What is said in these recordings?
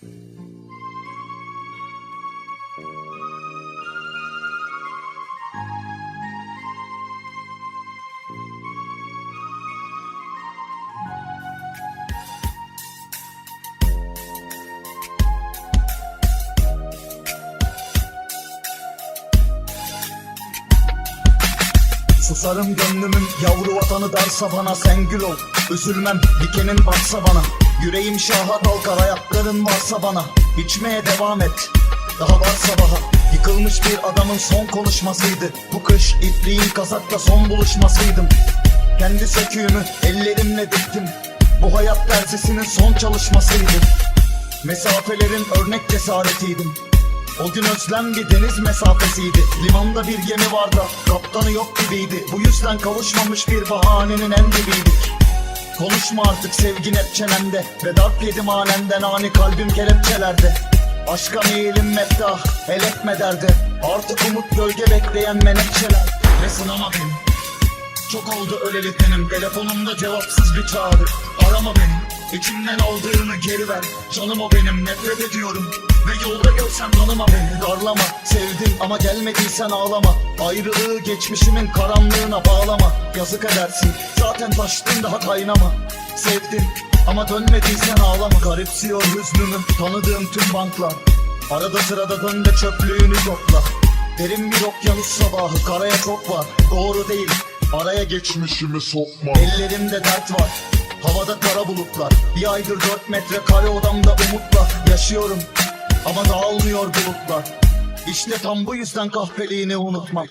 Susarım gönlümün yavru vatanı darsa bana sen gül ol. Üzülmem dikenin batsa bana Yüreğim şaha kalkar ayakların varsa bana. İçmeye devam et daha var sabaha. Yıkılmış bir adamın son konuşmasıydı. Bu kış ipliğin kazakla son buluşmasıydım. Kendi söküğümü ellerimle diktim. Bu hayat dersisinin son çalışmasıydı. Mesafelerin örnek cesaretiydim. O gün özlem bir deniz mesafesiydi. Limanda bir gemi vardı Kaptanı yok gibiydi. Bu yüzden kavuşmamış bir bahanenin en dibiydik Konuşma artık sevgin hep çenemde Ve darp yedim anenden ani kalbim kelepçelerde. Aşka meyilim meftah el etme derdi. Artık umut gölge bekleyen menekşeler. Ve sınama beni çok oldu öleli tenim Telefonumda cevapsız bir çağrı. Arama beni. İçimden aldığını geri ver. Canım o benim. Nefret ediyorum Ve yolda görsen tanıma beni Darlama. Sevdim ama gelmediysen ağlama. Ayrılığı geçmişimin karanlığına bağlama. Yazık edersin zaten taştın daha kaynama. Sevdim ama dönmediysen ağlama. Garipsiyor hüznümü tanıdığım tüm banklar. Arada sırada dön de çöplüğünü topla. Derin bir okyanus sabahı karaya çok var. Doğru değil araya geçmişimi sokma. Ellerimde dert var havada kara bulutlar. Bir aydır dört metre kare odamda umutla Yaşıyorum ama dağılmıyor bulutlar. İşte tam bu yüzden kahpeliğini unutmam.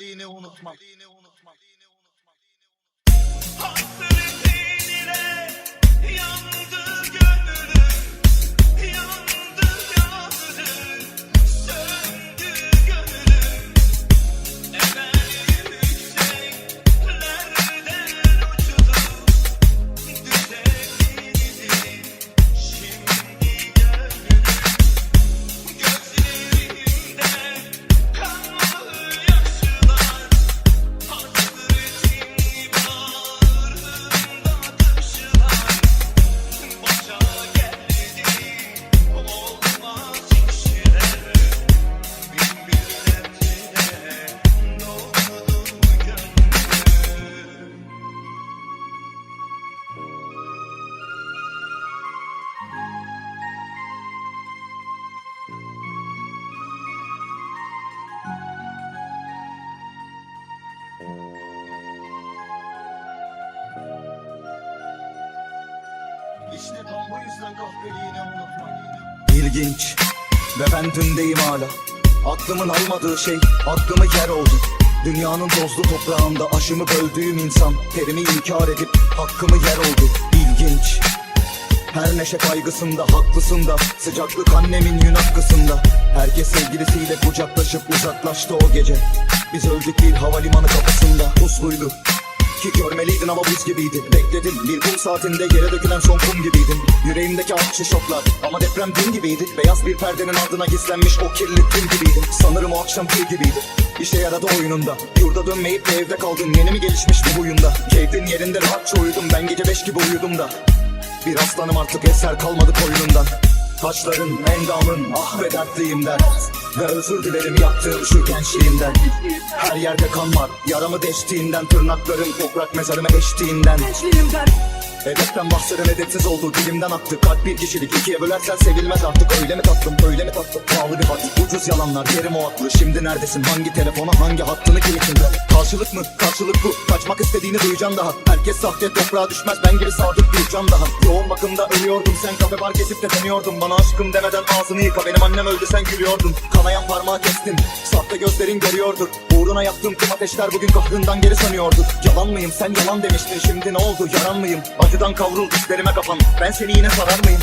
Hasretinle Unutmam İlginç ve ben dündeyim hala. Aklımın almadığı şey aklımı yer oldu. Dünyanın tozlu toprağında aşımı böldüğüm insan Terimi inkar edip hakkımı yer oldu. İlginç. Her neşe kaygısında haklısın da Sıcaklık annemin yün hakkısında. Herkes sevgilisiyle kucaklaşıp uzaklaştı o gece. Biz öldük bir havalimanı kapısında Pusluydu ki görmeliydin ama buz gibiydi Bekledim bir kum saatinde yere dökülen son kum gibiydin. Yüreğimdeki akışı şoklar ama deprem dün gibiydi. Beyaz bir perdenin ardına gizlenmiş o kirli tüm gibiydim Sanırım o akşam kır gibiydi. İşe yaradı oyununda. Yurda dönmeyip de evde kaldın. Yeni mi gelişmiş bu huyunda? Keyfin yerinde rahatça uyudum. Ben gece beş gibi uyudum da. Bir aslanım artık eser kalmadı koynundan Taşların, endamın, ah ve dertliyim der Ve özür dilerim yaptığım şu gençliğimden. Her yerde kan var, yaramı deştiğinden Tırnaklarım toprak mezarıma eştiğinden Hedeften bahseden edepsiz oldu dilimden aktı. Kalp bir kişilik ikiye bölersen sevilmez artık. Öyle mi tatlım öyle mi tatlım? Pahalı bir hat ucuz yalanlar yerim o aklı Şimdi neredesin hangi telefona hangi hattını kimin Karşılık mı karşılık bu? Kaçmak istediğini duyacaksın daha. Herkes sahte toprağa düşmez ben gibi sadık can daha. Yoğun bakımda ölüyordum sen kafe bar kesip de deniyordun Bana aşkım demeden ağzını yıka benim annem öldü sen gülüyordun. Kanayan parmağı kestim sahte gözlerin görüyordur. Uğruna yaktığım tüm ateşler bugün kahrından geri sanıyordu Yalan mıyım sen yalan demiştin şimdi ne oldu yaran mıyım Acıdan kavrul dişlerime kapan. Ben seni yine sarar mıyım